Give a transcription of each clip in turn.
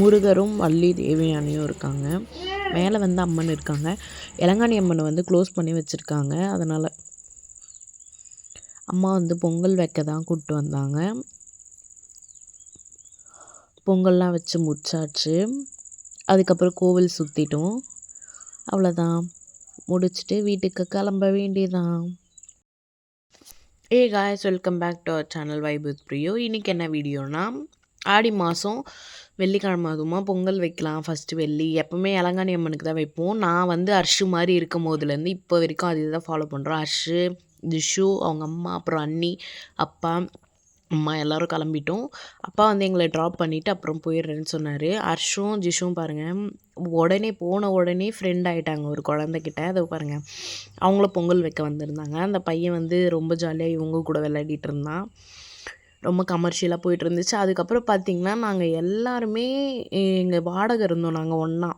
முருகரும் வள்ளி தேவயானியும் இருக்காங்க. மேலே வந்து அம்மன் இருக்காங்க. இளங்காணி அம்மனை வந்து க்ளோஸ் பண்ணி வச்சுருக்காங்க. அதனால் அம்மா வந்து பொங்கல் வைக்க தான் கூப்பிட்டு வந்தாங்க. பொங்கல்லாம் வச்சு முடிச்சாச்சு. அதுக்கப்புறம் கோவில் சுற்றிட்டோம் அவ்வளோதான் முடிச்சுட்டு வீட்டுக்கு கிளம்ப வேண்டியதான் hey guys welcome back to our channel vibe with Priyo இன்றைக்கி என்ன வீடியோனா ஆடி மாதம் வெள்ளிக்கிழமை அதுவுமா பொங்கல் வைக்கலாம். ஃபஸ்ட்டு வெள்ளி. எப்போவுமே இளங்காணி அம்மனுக்கு தான் வைப்போம். நான் வந்து அர்ஷு மாதிரி இருக்கும் போதுலேருந்து இப்போ வரைக்கும் அது தான் ஃபாலோ பண்ணுறோம் அர்ஷு திஷு அவங்க அம்மா அப்புறம் அண்ணி அப்பா அம்மா எல்லோரும் கிளம்பிட்டோம். அப்பா வந்து எங்களை ட்ராப் பண்ணிவிட்டு அப்புறம் போயிடுறேன்னு சொன்னார். அர்ஷும் ஜிஷும் பாருங்கள் உடனே போன உடனே ஃப்ரெண்ட் ஆகிட்டாங்க ஒரு குழந்தைக்கிட்ட அதை பாருங்கள் அவங்கள பொங்கல் வைக்க வந்திருந்தாங்க. அந்த பையன் வந்து ரொம்ப ஜாலியாக இவங்க கூட விளையாடிட்டு இருந்தான். ரொம்ப கமர்ஷியலாக போயிட்டு இருந்துச்சு அதுக்கப்புறம் பார்த்திங்கன்னா நாங்கள் எல்லாருமே எங்கள் வாடகை இருந்தோம் நாங்கள் ஒன்றா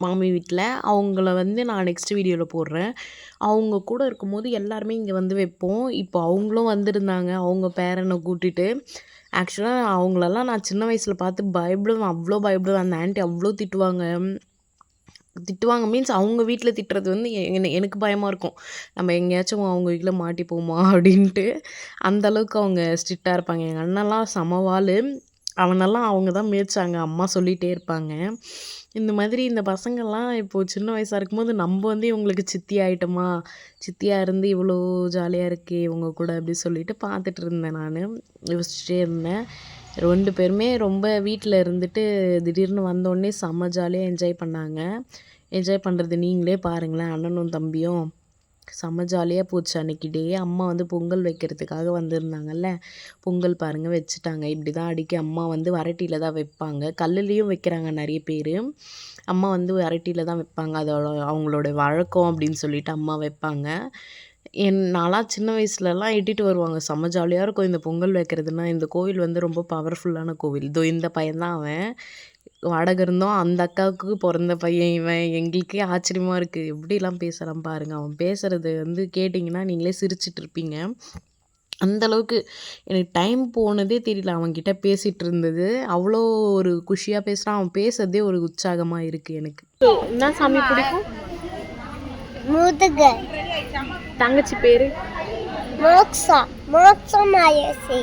மாமி வீட்டில் அவங்கள வந்து நான் நெக்ஸ்ட் வீடியோவில் போடுறேன். அவங்க கூட இருக்கும்போது எல்லாருமே இங்கே வந்து வைப்போம். இப்போ அவங்களும் வந்திருந்தாங்க. அவங்க பேரனை கூட்டிகிட்டு ஆக்சுவலாக அவங்களெல்லாம் நான் சின்ன வயசில் பார்த்து பயப்படுவேன். அவ்வளோ பயப்படுவேன். அந்த ஆண்டி அவ்வளோ திட்டுவாங்க. திட்டுவாங்க. மீன்ஸ் அவங்க வீட்டில் திட்டுறது வந்து என எனக்கு பயமாக இருக்கும். நம்ம எங்கேயாச்சும் அவங்க வீட்டில் மாட்டிப்போமா அப்படின்ட்டு. அந்த அளவுக்கு அவங்க ஸ்ட்ரிக்டாக இருப்பாங்க. எங்கள் அண்ணெல்லாம் சமவாள் அவனெல்லாம் அவங்க தான் மேய்ச்சாங்க. அம்மா சொல்லிகிட்டே இருப்பாங்க. இந்த மாதிரி இந்த பசங்கள்லாம் இப்போது சின்ன வயசாக இருக்கும்போது நம்ம வந்து இவங்களுக்கு சித்தி ஆகிட்டோமா சித்தியாக இருந்து இவ்வளோ ஜாலியாக இருக்கே இவங்க கூட அப்படி சொல்லிட்டு பார்த்துட்டு இருந்தேன் நான். யோசிச்சுட்டே இருந்தேன். ரெண்டு பேருமே ரொம்ப வீட்டில் இருந்துட்டு திடீர்னு வந்தோடனே செம்ம ஜாலியாக என்ஜாய் பண்ணாங்க. என்ஜாய் பண்ணுறது நீங்களே பாருங்களேன் அண்ணனும் தம்பியும். செம்ம ஜாலியாக போச்சு அன்றைக்கி டே அம்மா வந்து பொங்கல் வைக்கிறதுக்காக வந்திருந்தாங்கல்ல. பொங்கல் பாருங்கள் வச்சுட்டாங்க. இப்படி தான் அடிக்க அம்மா வந்து வரட்டியில் தான் வைப்பாங்க. கல்லுலேயும் வைக்கிறாங்க நிறைய பேர். அம்மா வந்து வரட்டியில் தான் வைப்பாங்க. அதோட அவங்களோட வழக்கம் அப்படின்னு சொல்லிட்டு அம்மா வைப்பாங்க. என் நான்லாம் சின்ன வயசுலலாம் இட்டிட்டு வருவாங்க. செம்ம ஜாலியாக இருக்கும். இந்த பொங்கல் வைக்கிறதுனா இந்த கோவில் வந்து ரொம்ப பவர்ஃபுல்லான கோவில். இதோ இந்த பையன் தான் அவன். வாடகை இருந்தோம். அந்த அக்காவுக்கு பிறந்த பையன் இவன். எங்களுக்கே ஆச்சரியமாக இருக்குது எப்படிலாம் பேசுகிறான் பாருங்கள் அவன் பேசுகிறது வந்து கேட்டிங்கன்னா நீங்களே சிரிச்சிட்டு இருப்பீங்க. அந்தளவுக்கு எனக்கு டைம் போனதே தெரியல. அவன்கிட்ட பேசிகிட்டு இருந்தது. அவ்வளோ ஒரு குஷியாக பேசுகிறான் அவன் பேசுறதே ஒரு உற்சாகமாக இருக்குது எனக்கு. என்ன சாமி பிடிக்கும்? தங்கச்சி பேரு? மோக்ஸா மோக்ஸா மாயசி.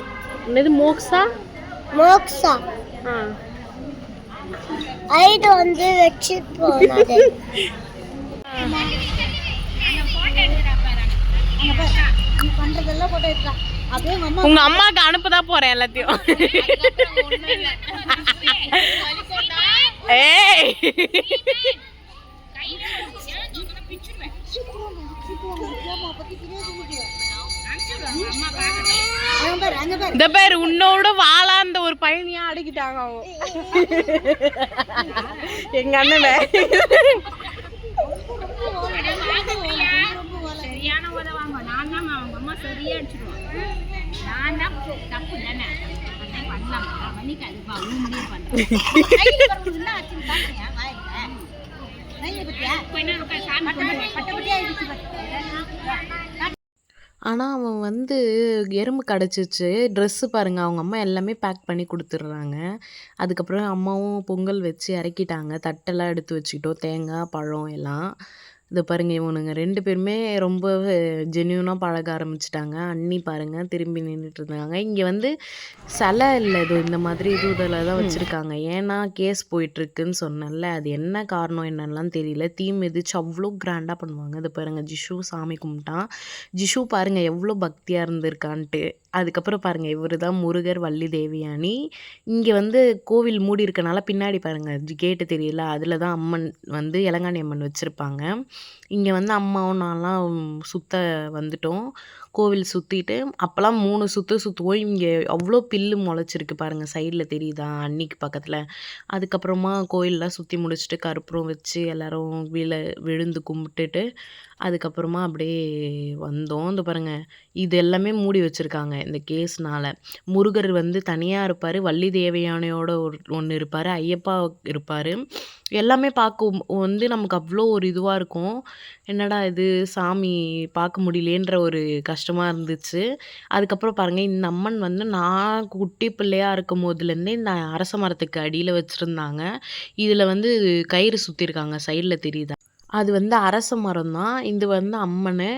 என்னது மோக்ஸா மோக்ஸா ஆ. ஐடு வந்து வச்சு போனது. உங்க அம்மாக்கு அனுப்பதான் போறேன் எல்லாத்தையும். ஏய். இந்த பேர் உன்னோட வாழாந்த ஒரு பையனையா அடக்கிட்டாங்க அவங்க. எங்க அண்ணனை பண்ணலாம் நான் பண்ணிக்காதுப்பா அவங்க முடிவு பண்ணுறேன் ஆனால் அவன் வந்து எறும்பு கிடச்சிச்சு. ட்ரெஸ்ஸு பாருங்கள் அவங்க அம்மா எல்லாமே பேக் பண்ணி கொடுத்துட்றாங்க. அதுக்கப்புறம் அம்மாவும் பொங்கல் வச்சு இறக்கிட்டாங்க. தட்டெல்லாம் எடுத்து வச்சுக்கிட்டோம். தேங்காய் பழம் எல்லாம். இது பாருங்கள் இவனுங்க ரெண்டு பேருமே ரொம்ப ஜென்யூனாக பழக ஆரம்பிச்சிட்டாங்க. அண்ணி பாருங்கள் திரும்பி நின்றுட்டு இருந்தாங்க. இங்கே வந்து சிலை இல்லை இது இந்த மாதிரி இது இதில் தான் வச்சுருக்காங்க. ஏன்னா கேஸ் போயிட்டுருக்குன்னு சொன்னேன்ல அது என்ன காரணம் என்னென்னலாம் தெரியல. தீ மிதிச்சு அவ்வளோ கிராண்டாக பண்ணுவாங்க. இது பாருங்கள் ஜிஷு சாமி கும்பிட்டான். ஜிஷு பாருங்கள் எவ்வளோ பக்தியாக இருந்திருக்கான்ட்டு. அதுக்கப்புறம் பாருங்கள் இவர் தான் முருகர் வள்ளி தேவியானி இங்கே வந்து கோவில் மூடி இருக்கனால பின்னாடி பாருங்கள் கேட்டு தெரியல அதில் தான் அம்மன் வந்து இளங்காணி அம்மன் வச்சுருப்பாங்க. இங்கே வந்து அம்மாவும் நான்லாம் சுத்த வந்துட்டோம். கோவில் சுற்றிட்டு அப்போல்லாம் மூணு சுற்று சுற்றுவோம் இங்கே அவ்வளோ பில்லு முளைச்சிருக்கு பாருங்கள் சைடில் தெரியுதா? அன்னிக்கு பக்கத்தில். அதுக்கப்புறமா கோயிலெலாம் சுற்றி முடிச்சுட்டு கருப்புறம் வச்சு எல்லோரும் விழ விழுந்து கும்பிட்டுட்டு அதுக்கப்புறமா அப்படியே வந்தோம். இந்த பாருங்கள் இது எல்லாமே மூடி வச்சுருக்காங்க இந்த கேஸ்னால். முருகர் வந்து தனியாக இருப்பார் வள்ளி தேவையானையோட ஒரு ஒன்று இருப்பார் ஐயப்பா இருப்பார். எல்லாமே பார்க்க வந்து நமக்கு அவ்வளோ ஒரு இதுவாக இருக்கும். என்னடா இது சாமி பார்க்க முடியலேன்ற ஒரு கஷ்டம் கஷ்டமாக இருந்துச்சு. அதுக்கப்புறம் பாருங்கள் இந்த அம்மன் வந்து நான் குட்டி பிள்ளையாக இருக்கும் போதுலேருந்தே இந்த அரச மரத்துக்கு அடியில் வச்சுருந்தாங்க. இதில் வந்து கயிறு சுற்றிருக்காங்க சைடில் தெரியுதா? அது வந்து அரச மரம் தான் இது வந்து அம்மன்.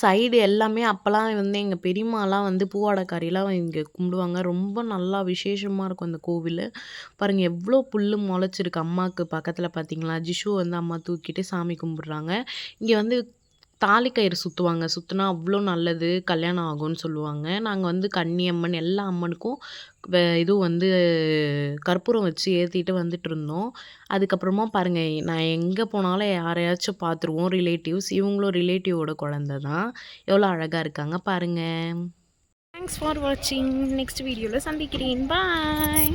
சைடு எல்லாமே அப்போல்லாம் வந்து எங்கள் பெரியம்மாலாம் வந்து பூவாடைக்காரிலாம் இங்கே கும்பிடுவாங்க. ரொம்ப நல்லா விசேஷமாக இருக்கும் அந்த கோவில். பாருங்கள் எவ்வளோ புல் முளைச்சிருக்கு அம்மாவுக்கு பக்கத்தில் பார்த்தீங்களா ஜிஷு வந்து அம்மா தூக்கிட்டு சாமி கும்பிட்றாங்க. இங்கே வந்து தாலி கயிறு சுற்றுவாங்க சுற்றினா அவ்வளோ நல்லது கல்யாணம் ஆகும்னு சொல்லுவாங்க. நாங்கள் வந்து கன்னியம்மன் எல்லா அம்மனுக்கும் இதுவும் வந்து கற்பூரம் வச்சு ஏற்றிட்டு வந்துட்டு இருந்தோம். அதுக்கப்புறமா பாருங்கள் நான் எங்கே போனாலும் யாரையாச்சும் பார்த்துருவோம் ரிலேட்டிவ்ஸ் இவங்களும் ரிலேட்டிவோட குழந்த தான். எவ்வளோ அழகாக இருக்காங்க பாருங்கள் தேங்க்ஸ் ஃபார் வாட்சிங் நெக்ஸ்ட் வீடியோவில் சந்திக்கிறேன். பாய்